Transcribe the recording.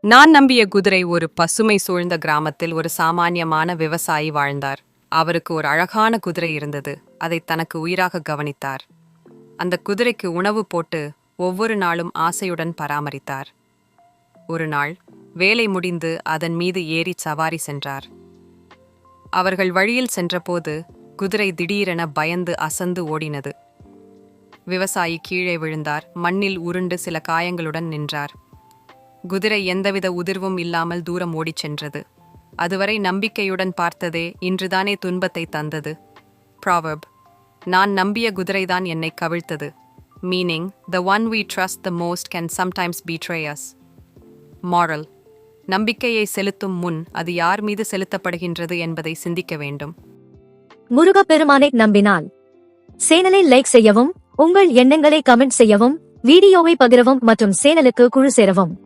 நான் நம்பிய குதிரை ஒரு பசுமை சூழ்ந்த கிராமத்தில் ஒரு சாமானியமான விவசாயி வாழ்ந்தார். அவருக்கு ஒரு அழகான குதிரை இருந்தது. அதை தனக்கு உயிராக கவனித்தார். அந்த குதிரைக்கு உணவு போட்டு ஒவ்வொரு நாளும் ஆசையுடன் பராமரித்தார். ஒரு நாள் வேலை முடிந்து அதன் மீது ஏறி சவாரி சென்றார். அவர்கள் வழியில் சென்றபோது குதிரை திடீரென பயந்து அசந்து ஓடினது. விவசாயி கீழே விழுந்தார். மண்ணில் உருண்டு சில காயங்களுடன் நின்றார். குதிரை எந்தவித உதிர்வும் இல்லாமல் தூரம் ஓடிச் சென்றது. அதுவரை நம்பிக்கையுடன் பார்த்ததே இன்றுதானே துன்பத்தை தந்தது. ப்ராவர்ப் நான் நம்பிய குதிரைதான் என்னை கவிழ்த்தது. Meaning the one we trust the most can sometimes betray us. Moral நம்பிக்கையை செலுத்தும் முன் அது யார் மீது செலுத்தப்படுகின்றது என்பதை சிந்திக்க வேண்டும். முருகப்பெருமானை நம்பினால். சேனலை லைக் செய்யவும் உங்கள் எண்ணங்களை கமெண்ட் செய்யவும் வீடியோவை பகிரவும் மற்றும் சேனலுக்கு குழு சேரவும்.